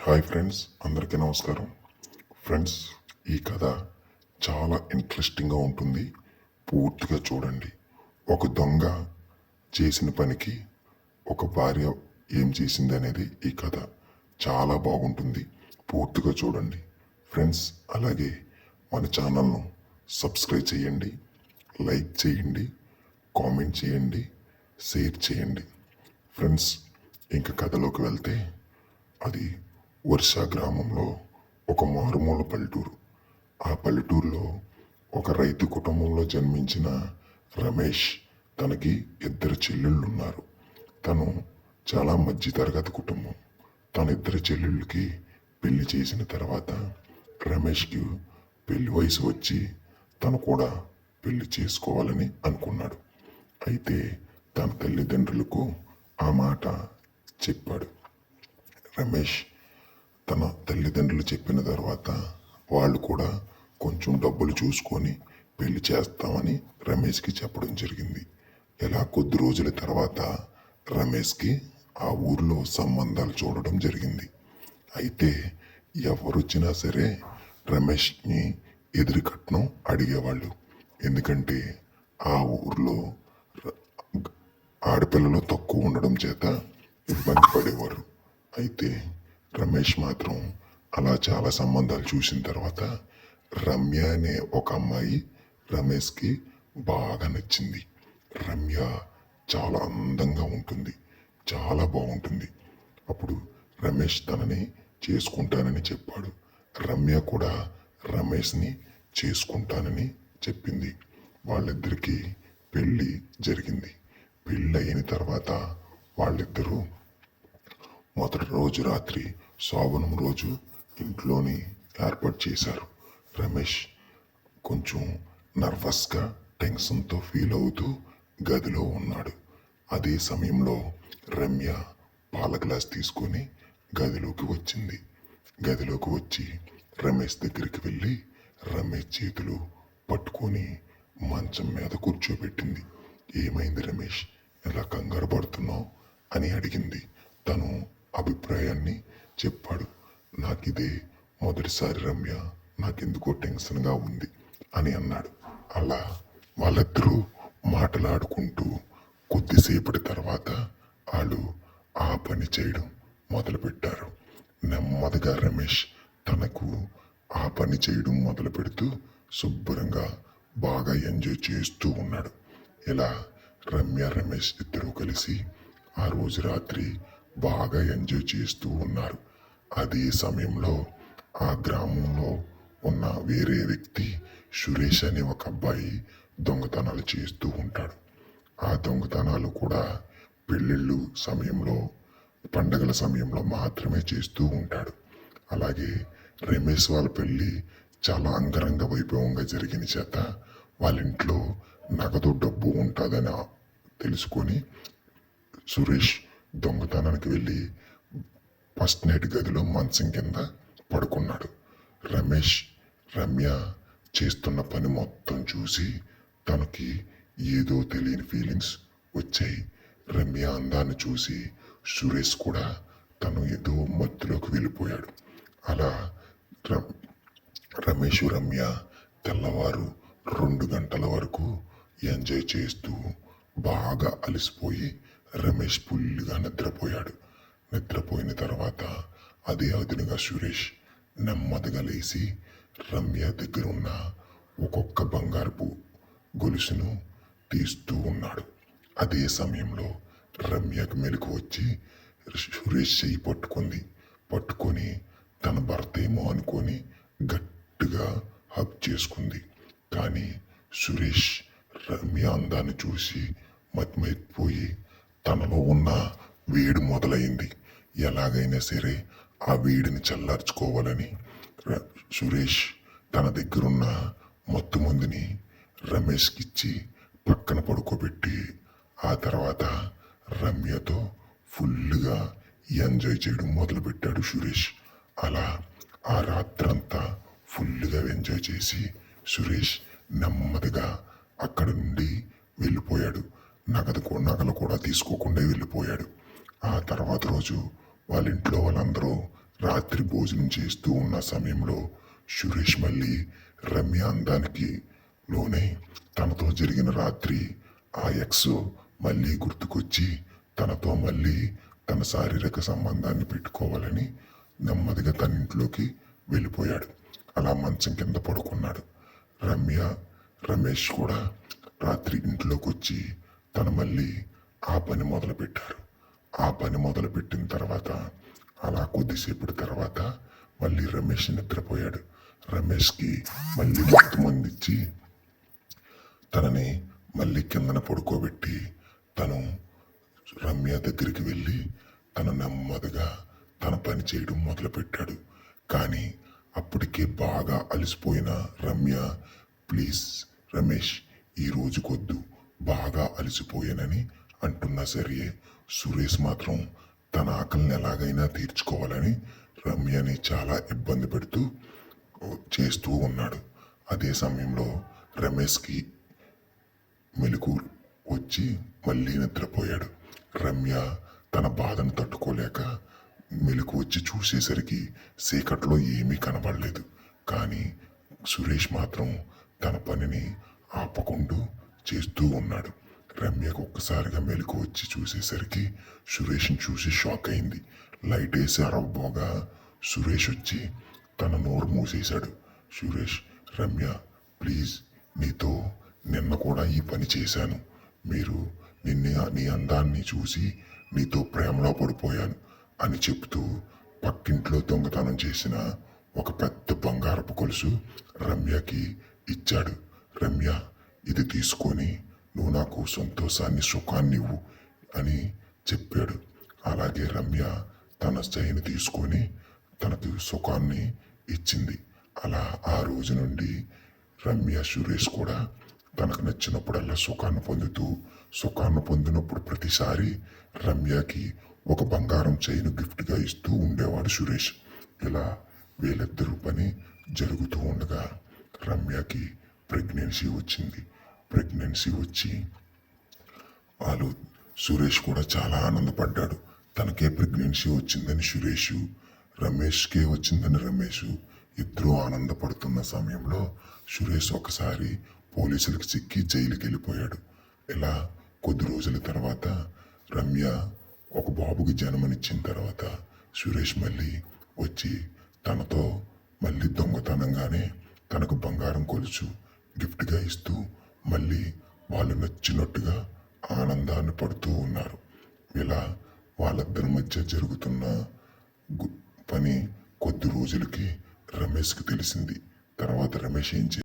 Hi friends అందరికీ నమస్కారం. Friends ఈ కథ చాలా ఇంట్రెస్టింగ్గా ఉంటుంది. పూర్తిగా చూడండి. ఒక దొంగ చేసిన పనికి ఒక భార్య ఏం చేసింది అనేది ఈ కథ చాలా బాగుంటుంది. పూర్తిగా చూడండి. ఫ్రెండ్స్ అలాగే మన ఛానల్ను సబ్స్క్రైబ్ చేయండి. లైక్ చేయండి. కామెంట్ చేయండి. షేర్ చేయండి. ఫ్రెండ్స్ ఇంక కథలోకి వెళ్తే అది వర్ష గ్రామంలో ఒక మారుమూల పల్లెటూరు. ఆ పల్లెటూరులో ఒక రైతు కుటుంబంలో జన్మించిన రమేష్ తనకి ఇద్దరు చెల్లెళ్ళు ఉన్నారు తను చాలా మధ్యతరగతి కుటుంబం. తన ఇద్దరు చెల్లెళ్ళకి పెళ్ళి చేసిన తర్వాత రమేష్కి పెళ్ళి వయసు వచ్చి తను కూడా పెళ్ళి చేసుకోవాలని అనుకున్నాడు. అయితే తన తల్లిదండ్రులకు ఆ మాట చెప్పాడు. రమేష్ తన తల్లిదండ్రులు చెప్పిన తర్వాత వాళ్ళు కూడా కొంచెం డబ్బులు చూసుకొని పెళ్ళి చేస్తామని రమేష్కి చెప్పడం జరిగింది. ఇలా కొద్ది రోజుల తర్వాత రమేష్కి ఆ ఊర్లో సంబంధాలు చూడడం జరిగింది. అయితే ఎవరొచ్చినా సరే రమేష్ని ఎదురు కట్నం అడిగేవాళ్ళు. ఎందుకంటే ఆ ఊర్లో ఆడపిల్లలు తక్కువ ఉండడం చేత ఇబ్బంది పడేవారు. అయితే రమేష్ మాత్రం అలా చాలా సంబంధాలు చూసిన తర్వాత రమ్య అనే ఒక అమ్మాయి రమేష్కి బాగా నచ్చింది. రమ్య చాలా అందంగా ఉంటుంది. చాలా బాగుంటుంది. అప్పుడు రమేష్ తనని చేసుకుంటానని చెప్పాడు. రమ్య కూడా రమేష్ని చేసుకుంటానని చెప్పింది. వాళ్ళిద్దరికీ పెళ్ళి జరిగింది. పెళ్ళి అయిన తర్వాత వాళ్ళిద్దరూ మొదటి రోజు రాత్రి శోభనం రోజు ఇంట్లోని ఏర్పాటు చేశారు. రమేష్ కొంచెం నర్వస్గా టెన్షన్తో ఫీల్ అవుతూ గదిలో ఉన్నాడు. అదే సమయంలో రమ్య పాల గ్లాస్ తీసుకొని గదిలోకి వచ్చింది. గదిలోకి వచ్చి రమేష్ దగ్గరికి వెళ్ళి రమేష్ చేతులు పట్టుకొని మంచం మీద కూర్చోబెట్టింది. ఏమైంది రమేష్? ఎలా కంగారు పడుతున్నావు? అని అడిగింది. తను అభిప్రాయాన్ని చెప్పాడు. నాకిదే మొదటిసారి రమ్య నాకెందుకో టెన్షన్గా ఉంది అని అన్నాడు. అలా వాళ్ళిద్దరూ మాటలాడుకుంటూ కొద్దిసేపటి తర్వాత వాళ్ళు ఆ పని చేయడం మొదలుపెట్టారు. నెమ్మదిగా రమేష్ తనకు ఆ పని చేయడం మొదలు పెడుతూ శుభ్రంగా బాగా ఎంజాయ్ చేస్తూ ఉన్నాడు. ఇలా రమ్య రమేష్ ఇద్దరూ కలిసి ఆ రోజు రాత్రి బాగా ఎంజాయ్ చేస్తూ ఉన్నారు. అదే సమయంలో ఆ గ్రామంలో ఉన్న వేరే వ్యక్తి సురేష్ అనే ఒక అబ్బాయి దొంగతనాలు చేస్తూ ఉంటాడు. ఆ దొంగతనాలు కూడా పెళ్ళిళ్ళు సమయంలో పండగల సమయంలో మాత్రమే చేస్తూ ఉంటాడు. అలాగే రమేష్ వాళ్ళ పెళ్ళి చాలా అంగరంగ వైభవంగా జరిగిన చేత వాళ్ళ ఇంట్లో నగదు డబ్బు ఉంటుందని తెలుసుకొని సురేష్ దొంగతనానికి వెళ్ళి ఫస్ట్ నైట్ గదిలో మంచం కింద పడుకున్నాడు. రమేష్ రమ్య చేస్తున్న పని మొత్తం చూసి తనకి ఏదో తెలియని ఫీలింగ్స్ వచ్చాయి. రమ్య అందాన్ని చూసి సురేష్ కూడా తను ఏదో మత్తులోకి వెళ్ళిపోయాడు. అలా ర- రమేష్ రమ్య తెల్లవారు రెండు గంటల వరకు ఎంజాయ్ చేస్తూ బాగా అలసిపోయి రమేష్ పుల్లిగా నిద్రపోయాడు. నిద్రపోయిన తర్వాత అదే అదునుగా సురేష్ నెమ్మదిగా లేచి రమ్య దగ్గర ఉన్న ఒక్కొక్క బంగారపు గొలుసును తీస్తూ ఉన్నాడు. అదే సమయంలో రమ్యకు మెలకు వచ్చి సురేష్ చెయ్యి పట్టుకుంది. పట్టుకొని తన భర్త ఏమో అనుకొని గట్టిగా హక్ చేసుకుంది. కానీ సురేష్ రమ్య అందాన్ని చూసి మతిమైపోయి తనలో ఉన్న వేడి మొదలైంది. ఎలాగైనా సరే ఆ వేడిని చల్లార్చుకోవాలని ర- సురేష్ తన దగ్గరున్న మత్తు మందుని రమేష్కి ఇచ్చి పక్కన పడుకోబెట్టి ఆ తర్వాత రమ్యతో ఫుల్గా ఎంజాయ్ చేయడం మొదలుపెట్టాడు సురేష్. అలా ఆ రాత్రంతా ఫుల్గా ఎంజాయ్ చేసి సురేష్ నెమ్మదిగా అక్కడి నుండి వెళ్ళిపోయాడు. నగదు నగలు కూడా తీసుకోకుండా వెళ్ళిపోయాడు. ఆ తర్వాత రోజు వాళ్ళ ఇంట్లో వాళ్ళందరూ రాత్రి భోజనం చేస్తూ ఉన్న సమయంలో సురేష్ మళ్ళీ రమ్య అందానికి లోనే తనతో జరిగిన రాత్రి ఆ ఎక్స్ మళ్ళీ గుర్తుకొచ్చి తనతో మళ్ళీ తన శారీరక సంబంధాన్ని పెట్టుకోవాలని నెమ్మదిగా తన ఇంట్లోకి వెళ్ళిపోయాడు. అలా మంచం కింద పడుకున్నాడు. రమ్య రమేష్ కూడా రాత్రి ఇంట్లోకి వచ్చి తను మళ్ళీ ఆ పని మొదలుపెట్టారు. ఆ పని మొదలుపెట్టిన తర్వాత అలా కొద్దిసేపటి తర్వాత మళ్ళీ రమేష్ నిద్రపోయాడు. రమేష్కి మళ్ళీ మొత్తం అందించి తనని మళ్ళీ కిందన పడుకోబెట్టి తను రమ్య దగ్గరికి వెళ్ళి తను నెమ్మదిగా తన పని చేయడం మొదలుపెట్టాడు. కానీ అప్పటికే బాగా అలసిపోయిన రమ్య ప్లీజ్ రమేష్ ఈ రోజుకొద్దు బాగా అలసిపోయానని అంటున్నా సరే సురేష్ మాత్రం తన ఆకలిని ఎలాగైనా తీర్చుకోవాలని రమ్యని చాలా ఇబ్బంది పెడుతూ చేస్తూ ఉన్నాడు. అదే సమయంలో రమేష్కి మెలకు వచ్చి మళ్ళీ నిద్రపోయాడు. రమ్య తన బాధను తట్టుకోలేక మెలకు వచ్చి చూసేసరికి చీకట్లో ఏమీ కనబడలేదు. కానీ సురేష్ మాత్రం తన పనిని ఆపకుండా చేస్తూ ఉన్నాడు. రమ్యకు ఒక్కసారిగా మెలకు వచ్చి చూసేసరికి సురేష్ని చూసి షాక్ అయింది. లైట్ వేసి అరవబోగా సురేష్ వచ్చి తన నోరు మూసేశాడు. సురేష్ రమ్య ప్లీజ్ నీతో నిన్న కూడా ఈ పని చేశాను. మీరు నిన్న నీ అందాన్ని చూసి నీతో ప్రేమలో పడిపోయాను అని చెప్తూ పక్కింట్లో దొంగతనం చేసిన ఒక పెద్ద బంగారపు కొలుసు రమ్యకి ఇచ్చాడు. రమ్య ఇది తీసుకొని నువ్వు నాకు సంతోషాన్ని సుఖాన్ని ఇవ్వు అని చెప్పాడు. అలాగే రమ్య తన చైన్ తీసుకొని తనకు సుఖాన్ని ఇచ్చింది. అలా ఆ రోజు నుండి రమ్య సురేష్ కూడా తనకు నచ్చినప్పుడల్లా సుఖాన్ని పొందుతూ సుఖాన్ని పొందినప్పుడు ప్రతిసారి రమ్యకి ఒక బంగారం చైన్ గిఫ్ట్గా ఇస్తూ ఉండేవాడు సురేష్. ఇలా వీళ్ళిద్దరూ పని జరుగుతూ ఉండగా రమ్యకి ప్రెగ్నెన్సీ వచ్చింది. ప్రెగ్నెన్సీ వచ్చి వాళ్ళు సురేష్ కూడా చాలా ఆనందపడ్డాడు. తనకే ప్రెగ్నెన్సీ వచ్చిందని సురేష్ రమేష్కే వచ్చిందని రమేష్ ఇద్దరూ ఆనందపడుతున్న సమయంలో సురేష్ ఒకసారి పోలీసులకు చిక్కి జైలుకి వెళ్ళిపోయాడు ఇలా కొద్ది రోజుల తర్వాత రమ్య ఒక బాబుకి జన్మనిచ్చిన తర్వాత సురేష్ మళ్ళీ వచ్చి తనతో మళ్ళీ దొంగతనంగానే తనకు బంగారం కొలుచు గిఫ్ట్గా ఇస్తూ మళ్ళీ వాళ్ళు నచ్చినట్టుగా ఆనందాన్ని పడుతూ ఉన్నారు. ఇలా వాళ్ళిద్దరి మధ్య జరుగుతున్న గు- పని కొద్ది రోజులకి రమేష్కి తెలిసింది. తర్వాత రమేష్ ఏం చే